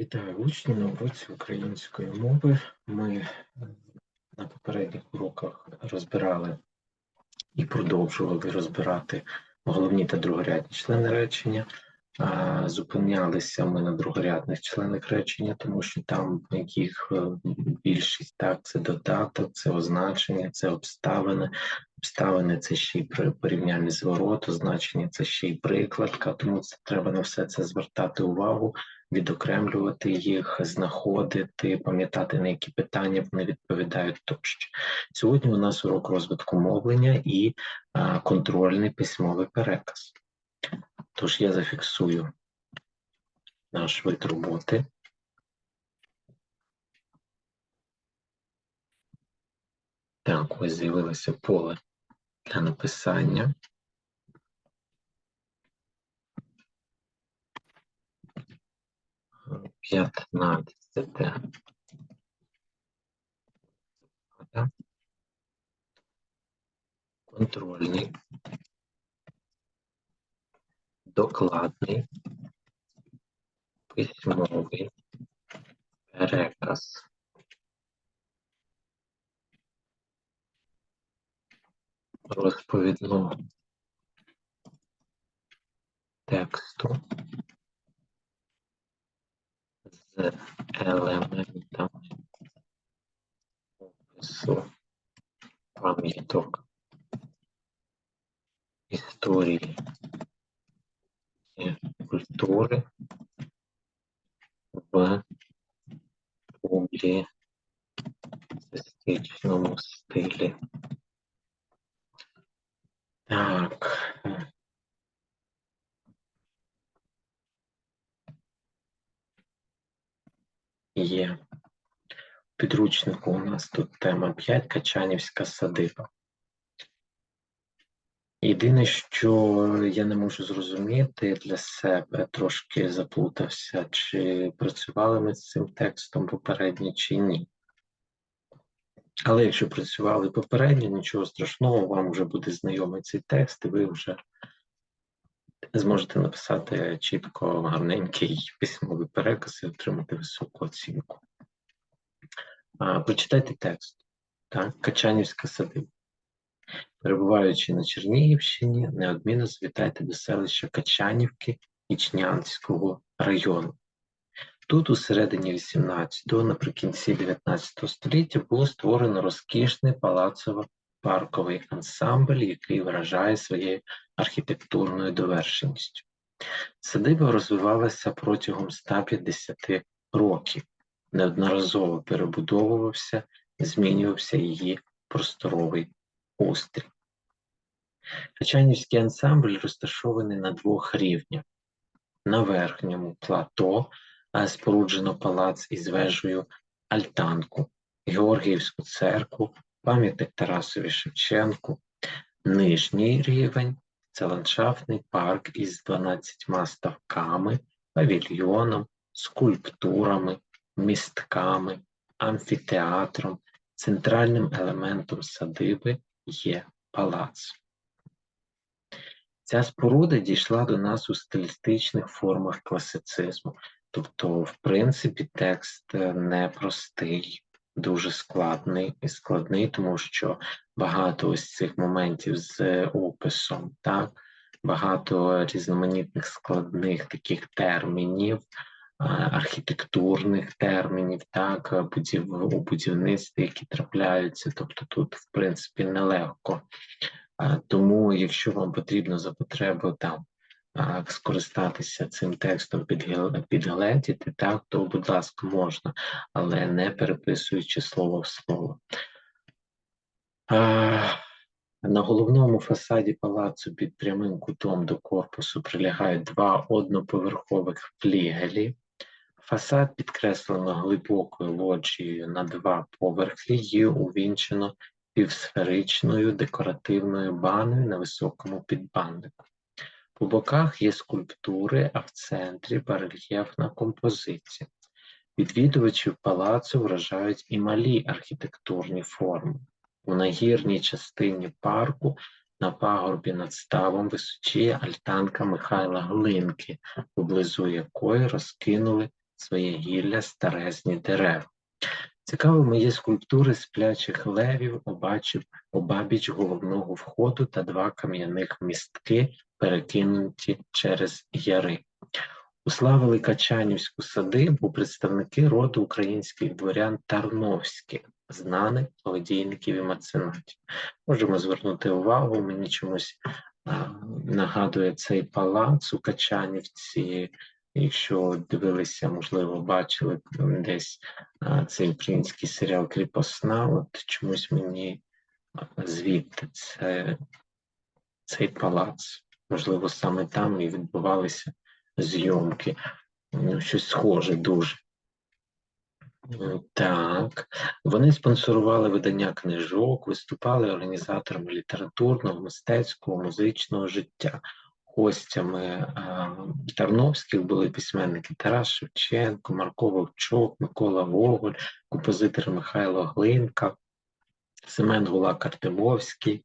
Вітаю учні на уроці української мови. Ми е, на попередніх уроках розбирали і продовжували розбирати головні та другорядні члени речення. Зупинялися ми на другорядних членах речення, тому що там їх е, більшість так, це додаток, це означення, це обставини. Обставини це ще й при- порівняльний зворот, означення це ще й прикладка, тому це треба на все це звертати увагу відокремлювати їх, знаходити, пам'ятати, на які питання вони відповідають тощо. Сьогодні у нас урок розвитку мовлення і контрольний письмовий переказ. Тож я зафіксую наш вид роботи. Так, ось з'явилося поле для написання. П'ятнадцяте. Контрольний. Докладний. Письмовий. Переказ. Розповідного тексту з елементами опису пам'яток історії і культури в публіцистичному стилі. Так. Є. Підручнику у нас тут тема 5 Качанівська садиба. Єдине, що я не можу зрозуміти для себе, трошки заплутався, чи працювали ми з цим текстом попередньо, чи ні. Але якщо працювали попередньо, нічого страшного, вам вже буде знайомий цей текст, і ви вже зможете написати чітко гарненький письмовий переказ і отримати високу оцінку. А, Прочитайте текст. Так, Качанівська садиба. Перебуваючи на Чернігівщині, неодмінно завітайте до селища Качанівки Ічнянського району. Тут у середині 18-го, наприкінці 19 століття було створено розкішний палацово-парковий ансамбль, який вражає своєю архітектурною довершеністю. Садиба розвивалася протягом 150 років, неодноразово перебудовувався, змінювався її просторовий устрій. Качанівський ансамбль розташований на двох рівнях. На верхньому плато споруджено палац із вежею Альтанку, Георгіївську церкву, пам'ятник Тарасові Шевченку. Нижній рівень це ландшафтний парк із 12 ставками, павільйоном, скульптурами, містками, амфітеатром. Центральним елементом садиби є палац. Ця споруда дійшла до нас у стилістичних формах класицизму. Тобто, в принципі, текст е, непростий, дуже складний і складний, тому що багато ось цих моментів з описом, так, багато різноманітних складних таких термінів, архітектурних термінів, так, е, у будівництві, які трапляються. Тобто тут, в принципі, нелегко. Тому, якщо вам потрібно за потребу там скористатися цим текстом, підгледіти, так, то, будь ласка, можна, але не переписуючи слово в слово. На головному фасаді палацу під прямим кутом до корпусу прилягають два одноповерхових флігелі. Фасад підкреслено глибокою лоджією на два поверхи і увінчено півсферичною декоративною баною на високому підбаннику. По боках є скульптури, а в центрі барельєфна композиція. Відвідувачів палацу вражають і малі архітектурні форми. У нагірній частині парку на пагорбі над ставом височіє альтанка Михайла Глинки, поблизу якої розкинули своє гілля старезні дерева. Цікавими є скульптури сплячих левів, обачив, обабіч головного входу та два кам'яних містки, перекинуті через яри. Уславили Качанівську садибу представники роду українських дворян Тарновських, знаних благодійників і меценатів. Можемо звернути увагу, мені чомусь а, нагадує цей палац у Качанівці. Якщо дивилися, можливо, бачили десь а, цей український серіал Кріпосна, от чомусь мені звідти це, цей палац. Можливо, саме там і відбувалися зйомки. Ну, Щось схоже дуже. Так, вони спонсорували видання книжок, виступали організаторами літературного, мистецького, музичного життя. Гостями а, Тарновських були письменники Тарас Шевченко, Марко Вовчок, Микола Гоголь, композитор Михайло Глинка, Семен Гулак Артемовський,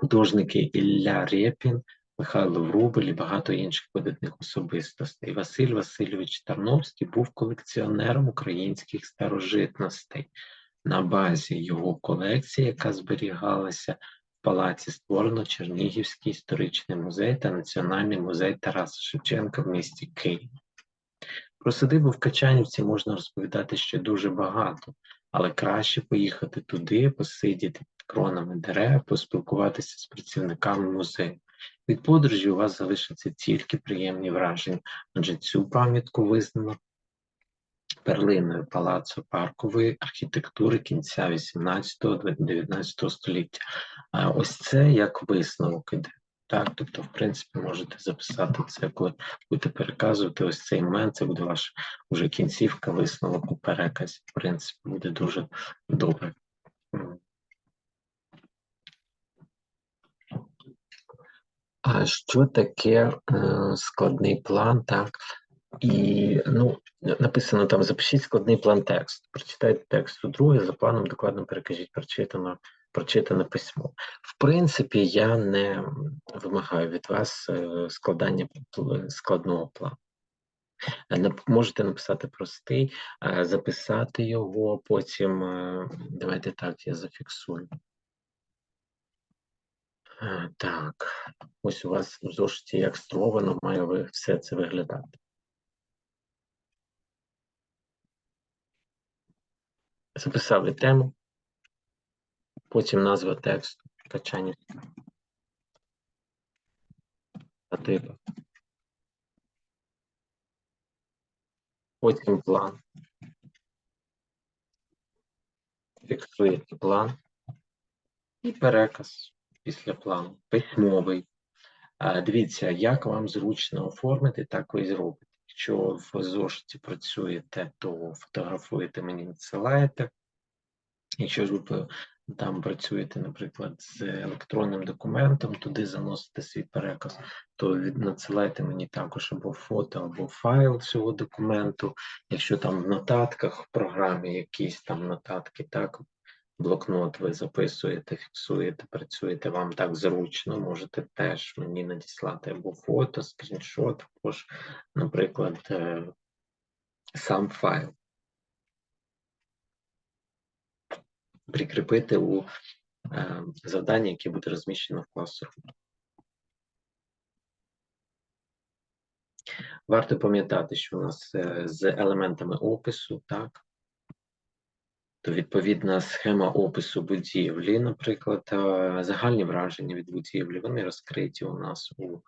художники Ілля Рєпін, Михайло Врубель і багато інших видатних особистостей. Василь Васильович Тарновський був колекціонером українських старожитностей. На базі його колекції, яка зберігалася в палаці, створено Чернігівський історичний музей та Національний музей Тараса Шевченка в місті Київ. Про садибу в Качанівці можна розповідати ще дуже багато, але краще поїхати туди, посидіти під кронами дерев, поспілкуватися з працівниками музею. Від подорожі у вас залишаться тільки приємні враження, адже цю пам'ятку визнано перлиною палацу паркової архітектури кінця 18-19 століття. А ось це як висновок іде. Так, тобто, в принципі, можете записати це, коли будете переказувати ось цей момент, це буде ваша вже кінцівка, висновок у переказі. В принципі, буде дуже добре. А що таке е, складний план, так? І ну, написано там: запишіть складний план тексту. Прочитайте текст. Друге, за планом докладно перекажіть прочитано, прочитане письмо. В принципі, я не вимагаю від вас е, складання складного плану. Е, Можете написати простий, е, записати його, потім давайте так, я зафіксую. Так, ось у вас в зошиті як стровано має все це виглядати. Записали тему, потім назва тексту, качання. Садиба. Потім план. Фіксуєте план і переказ після плану, письмовий. Дивіться, як вам зручно оформити, так ви і зробите. Якщо в зошиті працюєте, то фотографуєте мені, надсилаєте. Якщо ж ви там працюєте, наприклад, з електронним документом, туди заносите свій переказ, то від- надсилайте мені також або фото, або файл цього документу. Якщо там в нотатках в програмі якісь там нотатки, так, блокнот ви записуєте, фіксуєте, працюєте, вам так зручно, можете теж мені надіслати або фото, скріншот, або ж, наприклад, е, сам файл. Прикріпити у е, завдання, яке буде розміщено в Classroom. Варто пам'ятати, що у нас е, з елементами опису, так, то відповідна схема опису будівлі, наприклад, е, загальні враження від будівлі, вони розкриті у нас у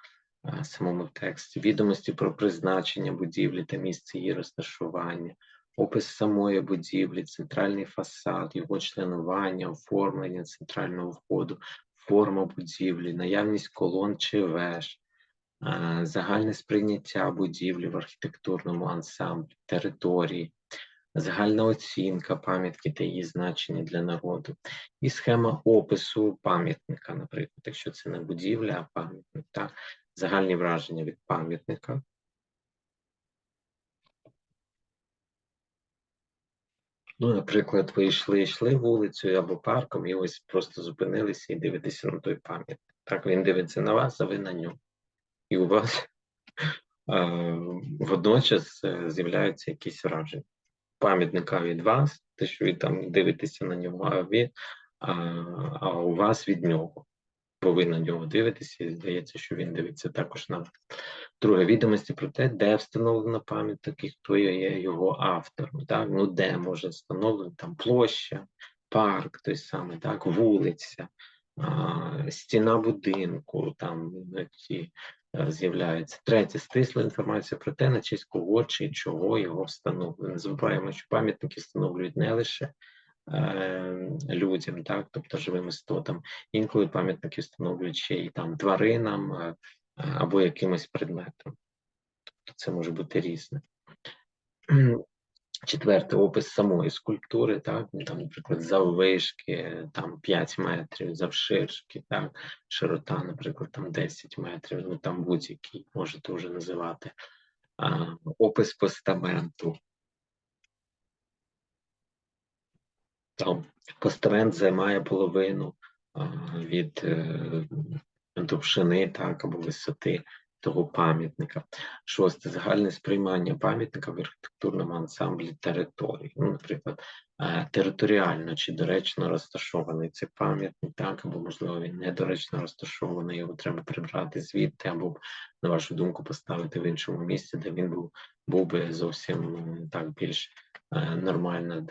самому тексті. Відомості про призначення будівлі та місце її розташування, опис самої будівлі, центральний фасад, його членування, оформлення центрального входу, форма будівлі, наявність колон чи веж, е, загальне сприйняття будівлі в архітектурному ансамблі, території, загальна оцінка пам'ятки та її значення для народу, і схема опису пам'ятника, наприклад, якщо це не будівля, а пам'ятник, так, загальні враження від пам'ятника. Ну, наприклад, ви йшли, йшли вулицею або парком, і ось просто зупинилися і дивитеся на той пам'ятник. Так він дивиться на вас, а ви на нього. І у вас водночас е, з'являються якісь враження. Пам'ятника від вас, те, що ви там дивитеся на нього, а ви, а, а у вас від нього. Бо ви на нього дивитеся, і здається, що він дивиться також на. Друге, відомості про те, де встановлено пам'ятник і хто є його автором. Так? Ну, де може встановлено там площа, парк той самий, так, вулиця, а, стіна будинку, там ті е, з'являється. Третє, стисла інформація про те, на честь кого чи чого його встановлено. Не забуваємо, що пам'ятники встановлюють не лише людям, так, тобто живим істотам. Інколи пам'ятники встановлюють ще й там тваринам е, або якимось предметам. Тобто це може бути різне. Четверте, опис самої скульптури, так, ну, там, наприклад, заввишки, там 5 метрів, завширшки, так, широта, наприклад, там 10 метрів, ну там будь-який можете вже називати. А, опис постаменту. Там постамент займає половину від е, довжини, так, або висоти того пам'ятника. Шосте загальне сприймання пам'ятника в архітектурному ансамблі території. Ну, наприклад, е, територіально чи доречно розташований цей пам'ятник, так, або, можливо, він недоречно розташований, його треба прибрати звідти, або, на вашу думку, поставити в іншому місці, де він був, був би зовсім так більш нормально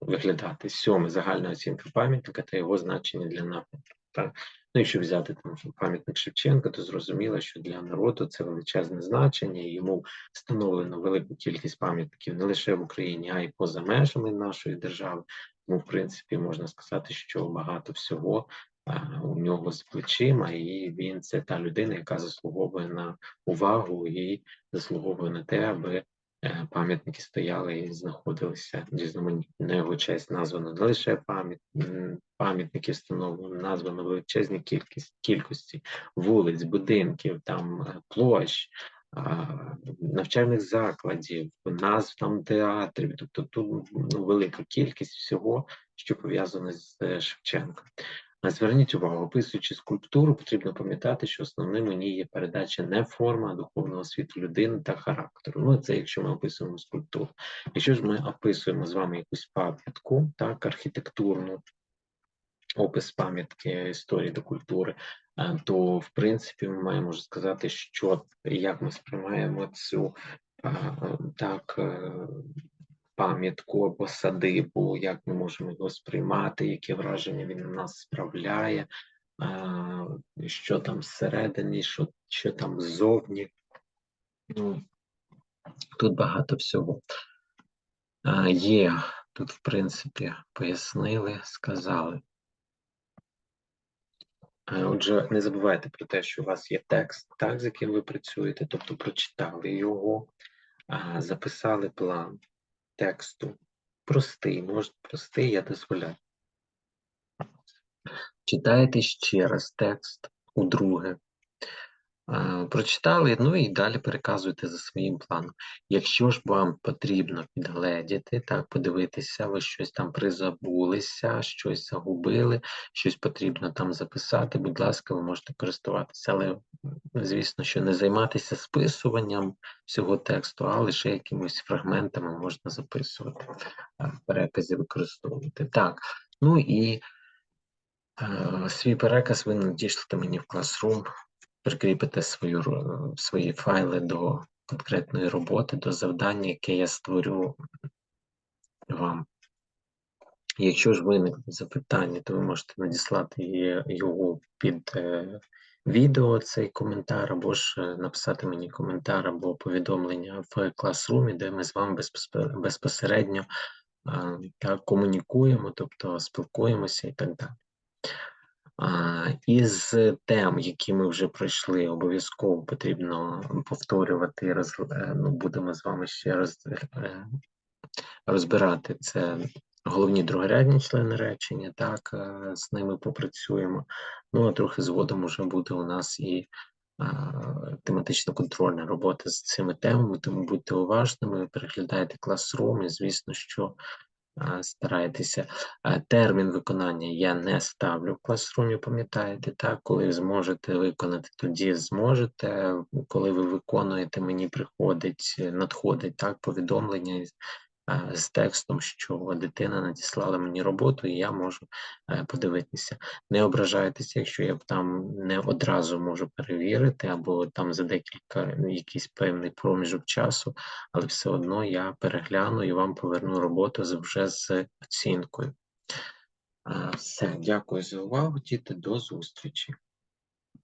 виглядати. Сьоме загальна оцінка пам'ятника та його значення для напрямку. Так? Ну, якщо взяти там пам'ятник Шевченка, то зрозуміло, що для народу це величезне значення, і йому встановлено велику кількість пам'ятників не лише в Україні, а й поза межами нашої держави. Тому, в принципі, можна сказати, що багато всього а, у нього з плечима, і він це та людина, яка заслуговує на увагу і заслуговує на те, аби е, пам'ятники стояли і знаходилися різноманітні. Його честь названо не лише пам'ятники встановлено, названо величезні кількість кількості вулиць, будинків, там е, площ, навчальних закладів, назв там театрів. Тобто тут ну, велика кількість всього, що пов'язано з е, Шевченком. Зверніть увагу, описуючи скульптуру, потрібно пам'ятати, що основним у ній є передача не форми, а духовного світу людини та характеру. Ну, це якщо ми описуємо скульптуру. Якщо ж ми описуємо з вами якусь пам'ятку, так, архітектурну, опис пам'ятки історії до культури, е, то в принципі ми маємо сказати, що як ми сприймаємо цю е, е, так. Пам'ятку або садибу, як ми можемо його сприймати, яке враження він на нас справляє, що там всередині, що, що там ззовні. Ну, тут багато всього. Є, тут, в принципі, пояснили, сказали. Отже, не забувайте про те, що у вас є текст, так, з яким ви працюєте, тобто прочитали його, записали план тексту. Простий, може, простий, я дозволяю. Читаєте ще раз текст удруге. Прочитали, ну і далі переказуєте за своїм планом. Якщо ж вам потрібно підгледіти, так, подивитися, ви щось там призабулися, щось загубили, щось потрібно там записати, будь ласка, ви можете користуватися. Але, звісно, що не займатися списуванням всього тексту, а лише якимись фрагментами можна записувати, в переказі використовувати. Так, ну і е, свій переказ ви надішлете мені в Classroom прикріпите свою, свої файли до конкретної роботи, до завдання, яке я створю вам. Якщо ж виникнуть запитання, то ви можете надіслати його під е, відео, цей коментар, або ж е, написати мені коментар або повідомлення в класрумі, де ми з вами безпосередньо, е, комунікуємо, тобто спілкуємося і так далі. Із тем, які ми вже пройшли, обов'язково потрібно повторювати. Роз, е, ну, будемо з вами ще роз, е, розбирати це головні другорядні члени речення, так, е, з ними попрацюємо. Ну, а трохи згодом уже буде у нас і тематично контрольна робота з цими темами, тому будьте уважними, переглядайте класрум, і звісно, що старайтеся. Термін виконання я не ставлю в класрумі, пам'ятаєте, так? Коли зможете виконати, тоді зможете. Коли ви виконуєте, мені приходить, надходить так, повідомлення з текстом, що дитина надіслала мені роботу, і я можу е, подивитися. Не ображайтеся, якщо я там не одразу можу перевірити, або там за декілька якийсь певний проміжок часу, але все одно я перегляну і вам поверну роботу вже з оцінкою. Все, дякую за увагу, діти. До зустрічі.